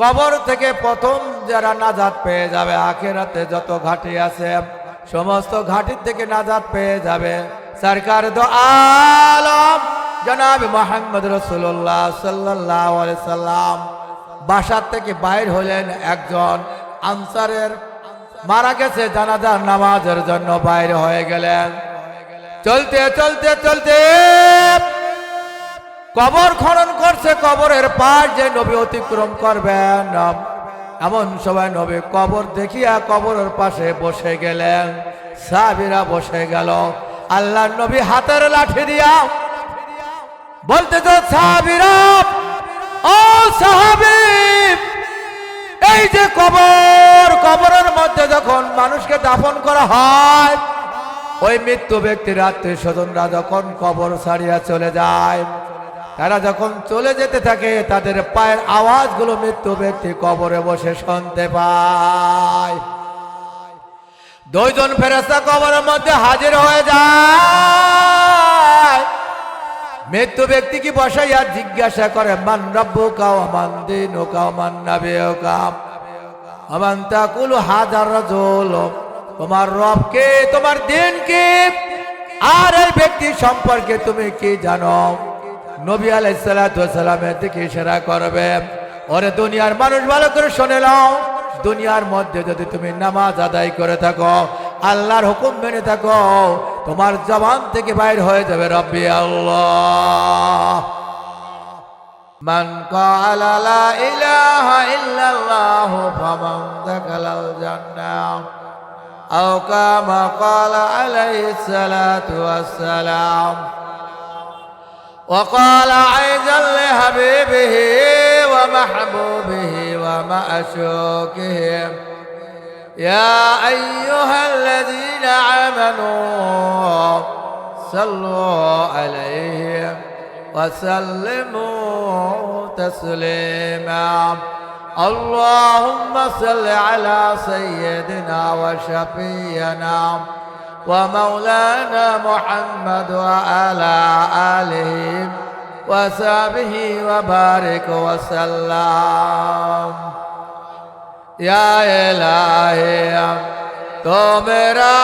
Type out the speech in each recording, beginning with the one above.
কবর থেকে প্রথম যারা নাজাত পেয়ে যাবে, আখেরাতে যত ঘাটি আছে, সমস্ত ঘাটির থেকে নাজাত পেয়ে যাবে। সরকার তো আলম, জনাব মোহাম্মদ রসুল্লাহ সাল্লাহ সাল্লাম বাসার থেকে বাইর হলেন একজন আনসারের। মারা গেছে জানাজার নামাজের জন্য বাইরে হয়ে গেলেন। চলতে চলতে চলতে, কবর খনন করছে কবরের পাশ যে নবী অতিক্রম করবেন। এমন সময় নবী কবর দেখিয়া কবরের পাশে বসে গেলেন। সাহাবিরা বসে গেল। আল্লাহ নবী হাতের লাঠি দিয়া বলতে তো সাহাবিরা, ও সাহাবি, এই যে কবর, কবরের মধ্যে যখন মানুষকে দাফন করা হয়, ওই মৃত্যু ব্যক্তির আত্মীয় স্বজনরা যখন কবর ছাড়িয়া চলে যায় তারা যখন চলে যেতে থাকে, তাদের পায়ের আওয়াজগুলো মৃত্যু ব্যক্তি কবরে বসে শুনতে পায়। দুইজন ফেরেস্তা কবরের মধ্যে হাজির হয়ে যায়। মৃত্যু ব্যক্তি কি বসাইয়া জিজ্ঞাসা করে, মান রব্বু কাও মান দিন ও কাও মান নাবে ও কাম আমান তাকুল হাজার রাজুল। তোমার রব কে? তোমার দিন কি? আর এই ব্যক্তি সম্পর্কে তুমি কি জানো? নবী আলাইসালামের দিকে ইশারা করবে। ওরে দুনিয়ার মানুষ ভালো করে শুনে নাও। দুনিয়ার মধ্যে যদি তুমি নামাজ আদায় করে থাকো, আল্লাহর হুকুম মেনে থাকো, তোমার জবান থেকে বাইর হয়ে যাবে রব্বি আল্লাহ। মান কালা وقال عيدا لحبيبه ومحبوبه ومأشوكه يا أيها الذين آمنوا صلوا عليه وسلموا تسليما. اللهم صل على سيدنا وشفينا. ومولانا محمد وعلى آله وصحبه وبارك وسلم. يا إلهي تو میرا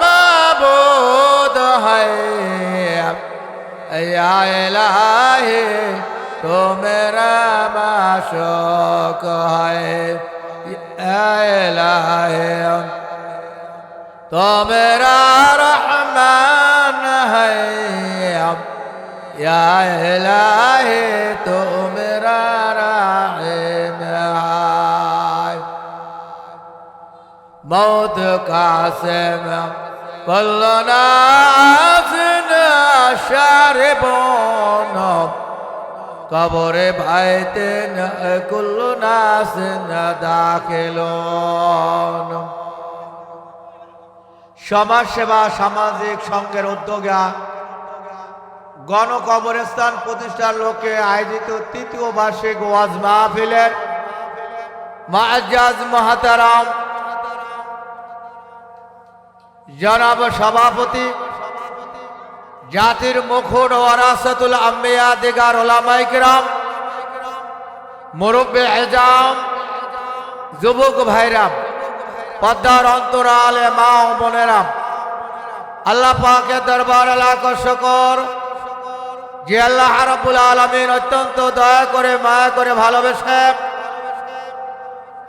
معبود ہے یا الہی تو میرا معشوق ہے یا الہی তোমরা রহমান হব ইলাহে, তোমরা রাহিম মৌত কাসেম, কল্লনা সারে বন। কবরে ভাইতে কুল্লু নাস দাখিল সমাজ সেবা সামাজিক সংঘের উদ্যোগে গণ কবরস্থান প্রতিষ্ঠার লোকে আয়োজিত তৃতীয় বার্ষিক ওয়াজ মাহফিলের মাজাজ মহাতারাম, জনাব সভাপতি, জাতির মুখর ওয়ারাসাতুল আম্বিয়া দিগার ওলামাইকরাম মুরব্বে এজাম, যুবক ভাইরাম। পদ্মার অন্তরালে মা ও বোনেরাম আল্লাহ পাকে দরবার লাখ শকর। যে আল্লাহ রাব্বুল আলামিন অত্যন্ত দয়া করে, মায়া করে ভালোবেসে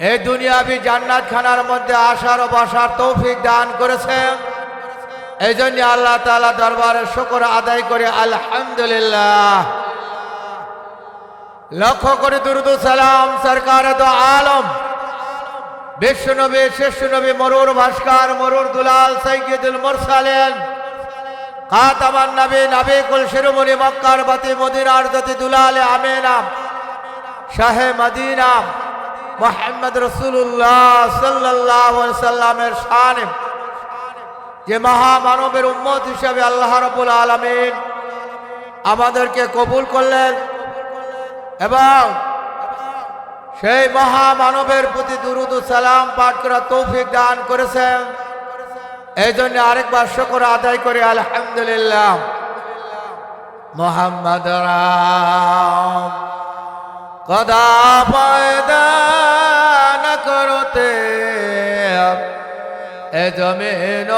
এই দুনিয়াবি জান্নাত খানার মধ্যে আসার ও বসার তৌফিক দান করেছেন। এই জন্য আল্লাহ তালা দরবারে শুকর আদায় করে, আলহামদুলিল্লাহ। লক্ষ্য করে দুরুদ সালাম, সরকার তো আলম বিশ্ব নবী শিষ্য নবী মরুর ভাস্কর, মরুর দুলাল, সৈয়দুল মুরসালেন কাতামান নবী নবী কুল শিরোমণি, মক্কার বাতি, মদিনার জ্যোতি দুলালে আমেনা, শাহে মদিনা, মোহাম্মদ রসুল্লাহ সাল্লাহ সাল্লামের শান, যে মহামানবের উম্মত হিসাবে আল্লাহ রবুল আলমিন আমাদেরকে কবুল করলেন এবং সেই মহামানবের প্রতি দুরুদ সালাম পাঠ করা তৌফিক দান করেছেন। এই জন্য আরেকবার শকর আদায় করে, আলহামদুলিল্লাহ। মোহাম্মদ রাম, কদা পয়দা করতে। এ জমিন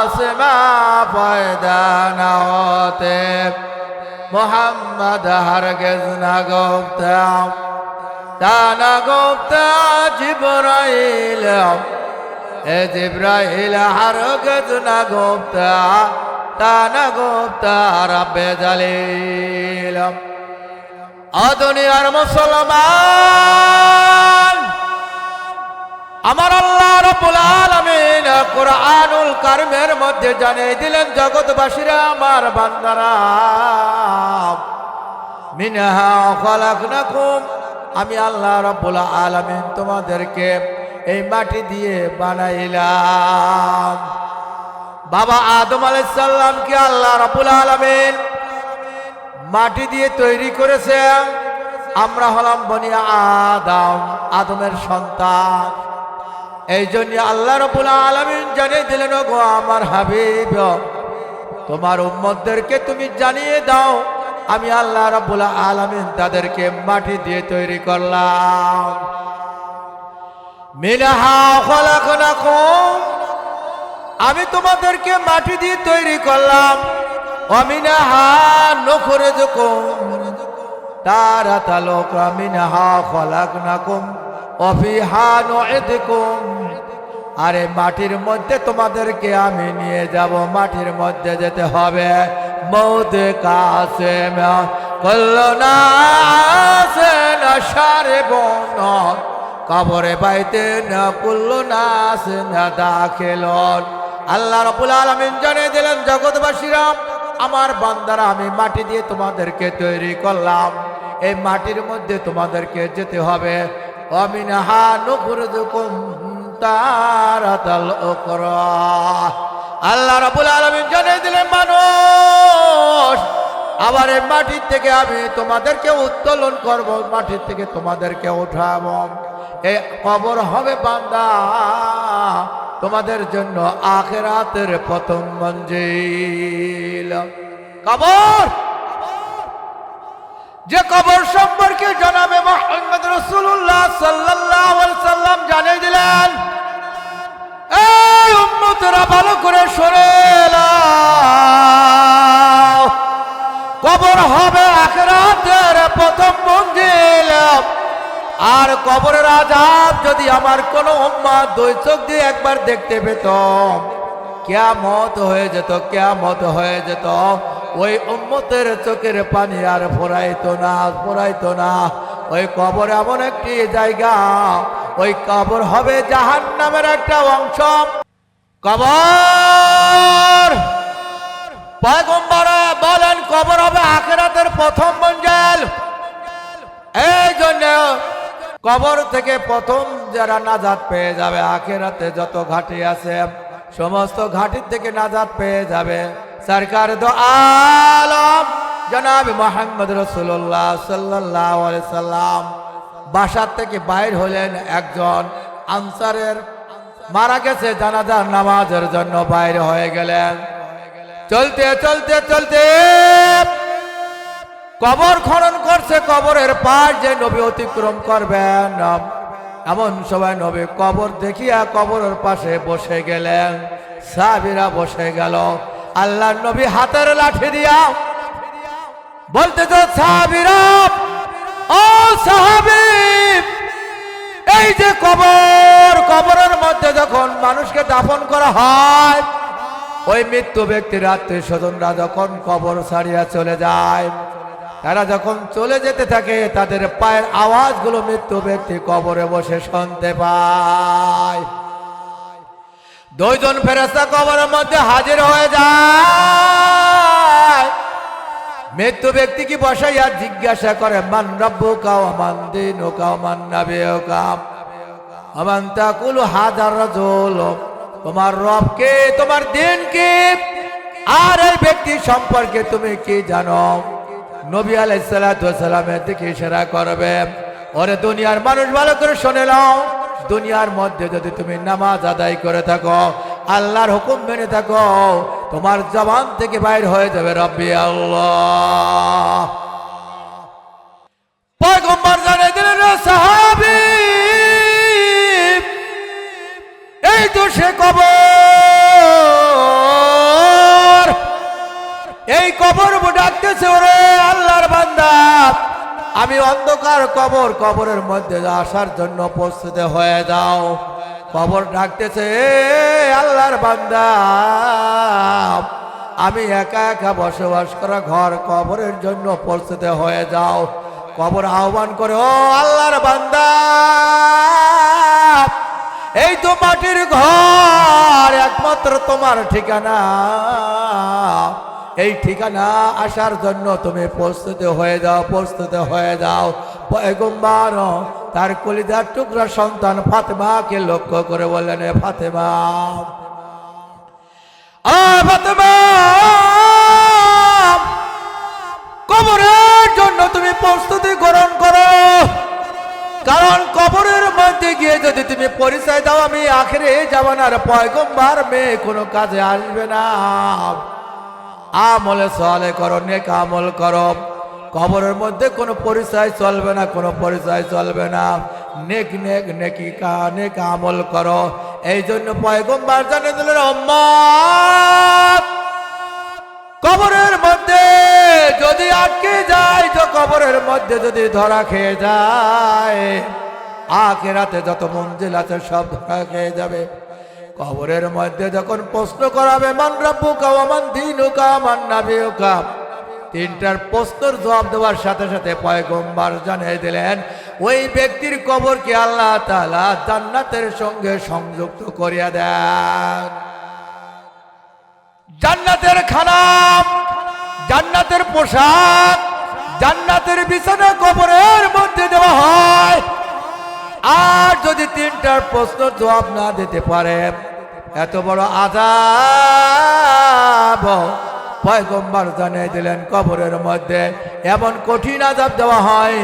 আসমা পয়দা না হতে। মোহাম্মদ হরগেজ না গপ্তাম তানা গোপ্তা জিব্রাইল, এ জিব্রাইল হরগজ না গোপ্তা তানা গোপ্তা রব্বে জালিল। আদুনিয়ার মুসলমান, আমার আল্লাহ রব্বুল আলামিন কোরআনুল কারিমের মধ্যে জানিয়ে দিলেন, জগৎবাসীরা আমার বান্দারা, মিনহা খলাকনাকুম আমি আল্লাহ রব্বুল আলামিন তোমাদেরকে এই মাটি দিয়ে বানাইলাম। বাবা আদম আলাইসাল্লামকে আল্লাহ রব্বুল আলামিন মাটি দিয়ে তৈরি করেছে। আমরা হলাম বনি আদম, আদমের সন্তান। এই জন্য আল্লাহ রবুল আলমিন জানিয়ে দিলেন গো আমার হাবিব, তোমার উম্মতদেরকে তুমি জানিয়ে দাও আমি আল্লাহ রবুল আলমিন তাদেরকে মাটি দিয়ে তৈরি করলাম। আমি তোমাদেরকে মাটি দিয়ে তৈরি করলাম। অমিনাহা নখরে যখন তারা আরে মাটির মধ্যে তোমাদেরকে আমি নিয়ে যাব, মাটির মধ্যে যেতে হবে। মৌদ কাছে কল্লনা আছে না সারে বন। কবরে বাইতে না কুল্লু নাস না দাখিলন আল্লাহ রবুল আলমিন জানিয়ে দিলেন, জগৎবাসীরা, আমার বান্দারা, আমি মাটি দিয়ে তোমাদেরকে তৈরি করলাম। এই মাটির মধ্যে তোমাদেরকে যেতে হবে। অমিনহা নুখরুজুকুম তারাতাল উকরা আল্লাহ রাব্বুল আলামিন জানিয়ে দিলেন, মানুষ আবার এই মাটির থেকে আমি তোমাদেরকে উত্তোলন করব, মাটির থেকে তোমাদেরকে উঠাবো। এই কবর হবে বান্দা। তোমাদের জন্য আখেরাতের প্রথম মঞ্জিল। কবর! যে কবর সম্পর্কে কবরের আজাব যদি আমার কোনো উম্মাদ দুই চোখ দিয়ে একবার দেখতে পেত, কেয়ামত হয়ে যেত, কেয়ামত হয়ে যেত। ওই উম্মতের চোখের পানি আর ফোরাইতো না ফোরাইতো না। ওই কবর এমন একটি জায়গা, ওই কবর হবে জাহান নামের একটা অংশ। কবর! পয়গম্বরা বলেন, কবর হবে আখেরাতের প্রথম মঞ্জেল। এই জন্য কবর থেকে প্রথম যারা নাজাদ পেয়ে যাবে, আখেরাতে যত ঘাটি আছে, সমস্ত ঘাটির থেকে নাজাদ পেয়ে যাবে। সরকার তো আলম, জনাব মোহাম্মদ রসুল্লাহ সাল্লাহ সাল্লাম বাসার থেকে বাইর হলেন একজন আনসারের। মারা গেছে জানাজার নামাজের জন্য বাইরে হয়ে গেলেন। চলতে চলতে চলতে কবর খনন করছে, কবরের পাশ যে নবী অতিক্রম করবেন। এমন সময় নবী কবর দেখিয়া কবরের পাশে বসে গেলেন। সাহাবিরা বসে গেল। আল্লাহ নবী হাতের লাঠি দিয়া বলতে তো সাহাবিরা, ও সাহাবি, এই যে কবর, কবরের মধ্যে যখন মানুষকে দাফন করা হয়, ওই মৃত্যু ব্যক্তির আত্মীয় স্বজনরা যখন কবর ছাড়িয়া চলে যায় তারা যখন চলে যেতে থাকে, তাদের পায়ের আওয়াজগুলো মৃত্যু ব্যক্তি কবরে বসে শুনতে পায়। দুইজন ফেরেস্তা কবরের মধ্যে হাজির হয়ে যায়। মৃত্যু ব্যক্তি কি বসাইয়া জিজ্ঞাসা করে, মান রব্বু কাও মান দিন ও কাও মান নাবে ও কাম আমান হাজার রাজুল। তোমার রব কে? তোমার দিন কি? আর এই ব্যক্তি সম্পর্কে তুমি কি জানো? নবী আলাইসালামের দিকে ইশারা করবে। ওরে দুনিয়ার মানুষ ভালো করে শোনে নাও। দুনিয়ার মধ্যে যদি তুমি নামাজ আদায় করে থাকো, আল্লাহর হুকুম মেনে থাকো, তোমার জবান থেকে বাইর হয়ে যাবে রব্বি আল্লাহ। এই তো সে কবর। এই কবর ডাকতেছে ওরে আমি অন্ধকার কবর, কবরের মধ্যে আসার জন্য প্রস্তুত হয়ে যাও। কবর ডাকতেছে আল্লাহর বান্দা, আমি একা একা বসবাস করা ঘর কবরের জন্য প্রস্তুত হয়ে যাও। কবর আহ্বান করে, ও আল্লাহর বান্দা, এই তো মাটির ঘর, একমাত্র তোমার ঠিকানা। এই ঠিকানা আসার জন্য তুমি প্রস্তুত হয়ে যাও, প্রস্তুত হয়ে যাও। পয়গম্বর, তার কলিদার টুকরা সন্তান ফাতেমাকে লক্ষ্য করে বললেন ফাতেমা। কবরের জন্য তুমি প্রস্তুতি গ্রহণ করো। কারণ কবরের মধ্যে গিয়ে যদি তুমি পরিচয় দাও, আমি আখেরে জামানার পয়গম্বার মেয়ে কোনো কাজে আসবে না। আমলে সলে করো, নেক আমল করো। কবরের মধ্যে কোনো পরিচয় চলবে না, কোনো পরিচয় চলবে না। নেক নেক নেকি কা নেক আমল করো। এই জন্য পয়গম্বার জানিয়ে দিলেন কবরের মধ্যে যদি আটকে যায়, তো কবরের মধ্যে যদি ধরা খেয়ে যায়, আখেরাতে যত মঞ্জিল আছে সব ধরা খেয়ে যাবে। কবরের মধ্যে যখন প্রশ্ন করাবে, মান রব্বু কামান দিন কামান নাবি কাম তিনটার প্রশ্নের জবাব দেওয়ার সাথে সাথে পয়গম্বার জানিয়ে দিলেন, ওই ব্যক্তির কবরকে আল্লাহ তাআলা জান্নাতের সঙ্গে সংযুক্ত করিয়া দেন। জান্নাতের খানাম জান্নাতের পোশাক, জান্নাতের বিছানা কবরের মধ্যে দেওয়া হয়। আর যদি তিনটার প্রশ্ন জবাব না দিতে পারে, এত বড় আজাব পয়গম্বর জানিয়ে দিলেন, কবরের মধ্যে এমন কঠিন আজাব দেওয়া হয়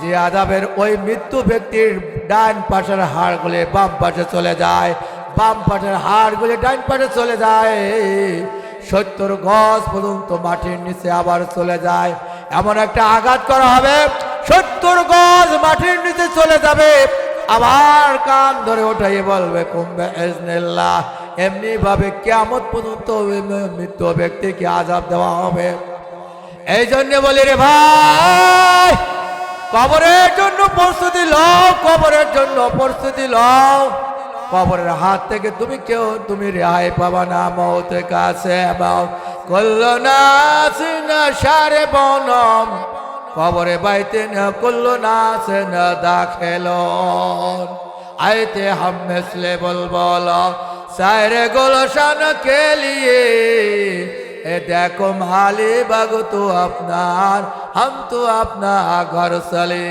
যে আজাবের ওই মৃত্যু ব্যক্তির ডান পাশের হাড়গুলি বাম পাশে চলে যায়, বাম পাশের হাড়গুলি ডান পাশে চলে যায়, সত্তর গজ পর্যন্ত মাটির নিচে আবার চলে যায়। এমন একটা আঘাত করা হবে সত্তর গজ মাটির নিচে চলে যাবে। আবার কান ধরে ওঠাই বলবে, কুম্বে এমনি ভাবে কেমন পর্যন্ত মৃত্যু ব্যক্তিকে আজাব দেওয়া হবে। এই জন্য বলি রে ভাই, কবরের জন্য প্রস্তুতি লও, কবরের জন্য প্রস্তুতি লও। কবরের হাত থেকে তুমি কেউ, তুমি রেহাই পাবা না, মৌতের কাছে করল না সারে বনম কবরে বাইতে না করল, না সে না দাখেল। আইতে হামেসলে বলবল সাইরে গোলশান কে লিয়ে? এ দেখো মালি বাগু তো আপনার, হাম তো আপনা ঘর সালে।